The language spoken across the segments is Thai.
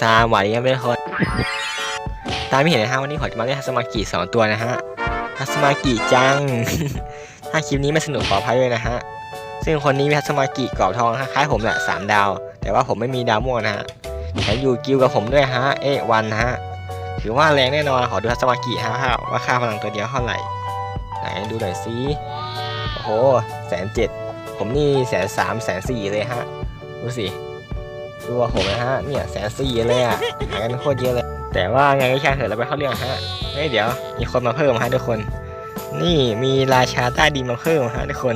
ซามหวานนี้ไม่คนตามที่เห็นนะฮะวันนี้ผมจะมาเล่นฮัสมากิสองตัวนะฮะฮัสมากิจัง ถ้าคลิปนี้ไม่สนุกขออภัยด้วยนะฮะ ซึ่งคนนี้มีฮัสมากิกรอบทองคล้ายผมแหละสามดาว แต่ว่าผมไม่มีดาวม่วงนะฮะแถมอยู่กิลกับผมด้วยฮะ เอวันนะฮะ ถือว่าแรงแน่นอนขอดูฮัสมากิฮะว่าค่าพลังตัวเดียวเท่าไหร่ ไหนดูหน่อยสิโอ้โหแสนเจ็ดผมนี่แสนสามแสนสี่เลยฮะ ดูสิ ดูว่าผมนะฮะ เนี่ยแสนสี่เลยอะหากันโคตรเยอะเลย แต่ว่าไงก็ช่างเถอะเราไปเข้าเรื่องฮะเฮ้ยเดี๋ยว มีคนมาเพิ่มฮะทุกคน นี่มีราชาใต้ดินมาเพิ่มฮะทุกคน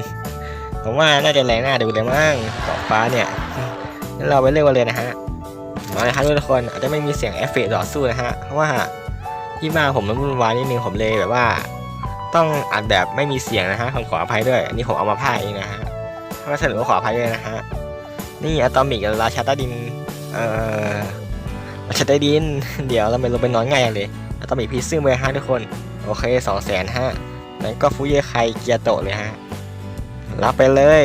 ผมว่าน่าจะแรงหน่าดูเลยมั้งเกาะฟ้าเนี่ยงั้นเราไปเริ่มกันเลยนะฮะมาเลยครับทุกคนอาจจะไม่มีเสียงเอฟเฟกต์ต่อสู้นะฮะ เพราะว่าที่บ้าผมมันวุ่นวายนิดนึงผมเลยแบบว่า ต้องอัดแบบไม่มีเสียงนะฮะผมขออภัยด้วย อันนี้ผมเอามาพายเองนะฮะถ้าสนุกก็ขออภัยด้วยนะฮะ นี่อะตอมิกกับราชาใต้ดิน เอ่อราชาใต้ดิน เดี๋ยวเราไปลงไปนอนง่ายอย่างเลยอะตอมิกพีซึ่งไปฮะทุกคน โอเคสองแสนฮะนั้นก็ฟุเยไคเกียโตเลยฮะ รับไปเลย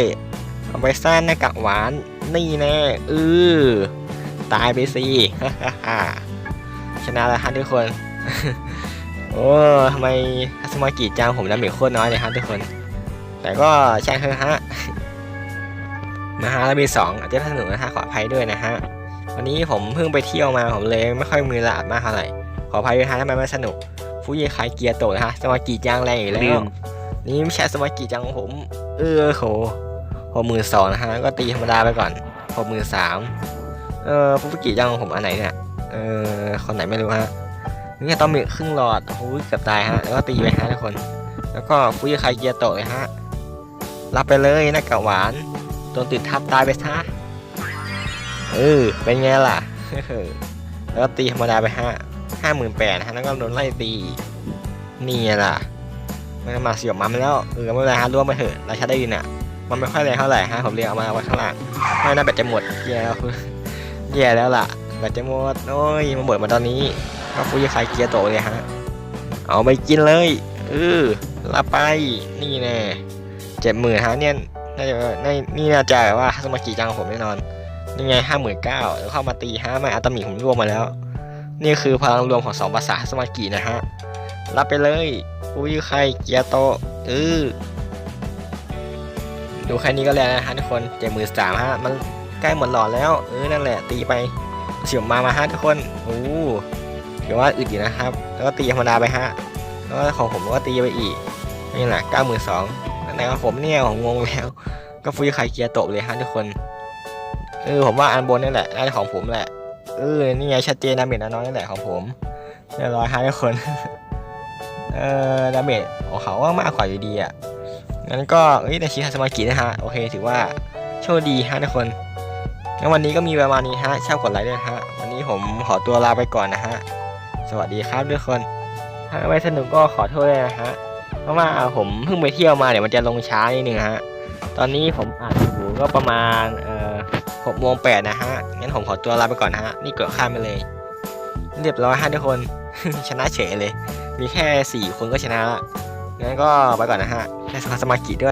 เอาไปสร้างหน้ากากหวาน นี่แน่เออตายไปสิชนะแล้วฮะทุกคน โอ้ทำไมฮัสมากิจังผมดาเมจโคตรน้อยเลยฮะทุกคน แต่ก็ช่เถอะฮะ นะฮะแล้วมีสองอาจจะสนุกนะฮะขออภัยด้วยนะฮะวันนี้ผมเพิ่งไปเที่ยวมาผมเลยไม่ค่อยมือละอาดมากเท่าไหร่ขออภัยด้วยฮะถ้ามันไม่สนุกฟูเยคายเกียร์โตนะฮะสมากิจังแรงอยู่แล้ว นี่ไม่ใช่สมากิจังของผม เออโหหกหมื่นสองนะฮะก็ตีธรรมดาไปก่อนหกหมื่นสามเออฟูกิจังของผมอันไหนเนี่ยเออคนไหนไม่รู้ฮะนี่ต้องมีครึ่งหลอดโอ้โหเกือบตายฮะแล้วก็ตีไปฮะทุกคน แล้วก็ฟูเยคายเกียร์โตเลยฮะรับไปเลยน้ากากหวาน โดนติดทับตายไปซะเออเป็นไงล่ะ แล้วก็ตีธรรมดาไปห้าห้าหมื่นแปดนะฮะแล้วก็โดนไล่ตีนี่ล่ะ มันมาเสียบมันแล้วเออไม่เป็นไรฮะร่วมไปเถอะราชาได้ยินอะ มันไม่ค่อยแรงเท่าไหร่ฮะผมเลยเอามาไว้ข้างล่างไม่น่าแบตจะหมดแย่แล้วแย่แล้วล่ะแบตจะหมดโอ้ยมาหมดมาตอนนี้ก็ฟุยคายเกียร์โตเลยฮะเอาไปกินเลยเออรับไปนี่แน่เจ็ดหมื่นฮะเนี่ย น่าจะในนี่น่าจะแบบว่าสมากิจังผมแน่นอนนี่ไงห้าหมื่นเก้าแล้วเข้ามาตีห้าไม่อัตมิผมรวมมาแล้ว นี่คือพลังรวมของสองภาษาสมากินะฮะ รับไปเลยฟูยุไคเกียโตเออดูแค่นี้ก็แล้วนะฮะทุกคนเจ็ดหมื่นสามฮะมันใกล้หมดหลอดแล้วเออนั่นแหละตีไปเฉียบมามาฮะทุกคนโอ้ถือว่าอึดอยู่นะครับ แล้วก็ตีธรรมดาไปฮะแล้วของผมก็ตีไปอีกนี่แหละเก้าหมื่นสอง แต่ของผมเนี่ยผมงงแล้ว ก็ฟุยไคเกียโตะเลยฮะทุกคนเออผมว่าอันบนนี่แหละน่าจะของผมแหละเออนี่ไงชัดเจนดาเมจน้อยนี่แหละของผมเรียบร้อยฮะทุกคนเออดาเมจของเขาว่ามากกว่าอยู่ดีอะงั้นก็เอ้ยในชิฮาสมากินะฮะโอเคถือว่าโชคดีฮะทุกคนงั้นวันนี้ก็มีประมาณนี้ฮะชอบกดไลค์ด้วยฮะวันนี้ผมขอตัวลาไปก่อนนะฮะสวัสดีครับทุกคนถ้าไม่สนุกก็ขอโทษด้วยนะฮะ เพราะว่าผมเพิ่งไปเที่ยวมาเดี๋ยวมันจะลงช้านิดนึงฮะ ตอนนี้ผมอ่านอยู่ก็ประมาณเอ่อหกโมงแปดนะฮะ งั้นผมขอตัวลาไปก่อนนะฮะ นี่เกิดข้ามไปเลย เรียบร้อยฮะทุกคน ชนะเฉยเลย มีแค่สี่คนก็ชนะละงั้นก็ไปก่อนนะฮะให้สมาชิกด้วย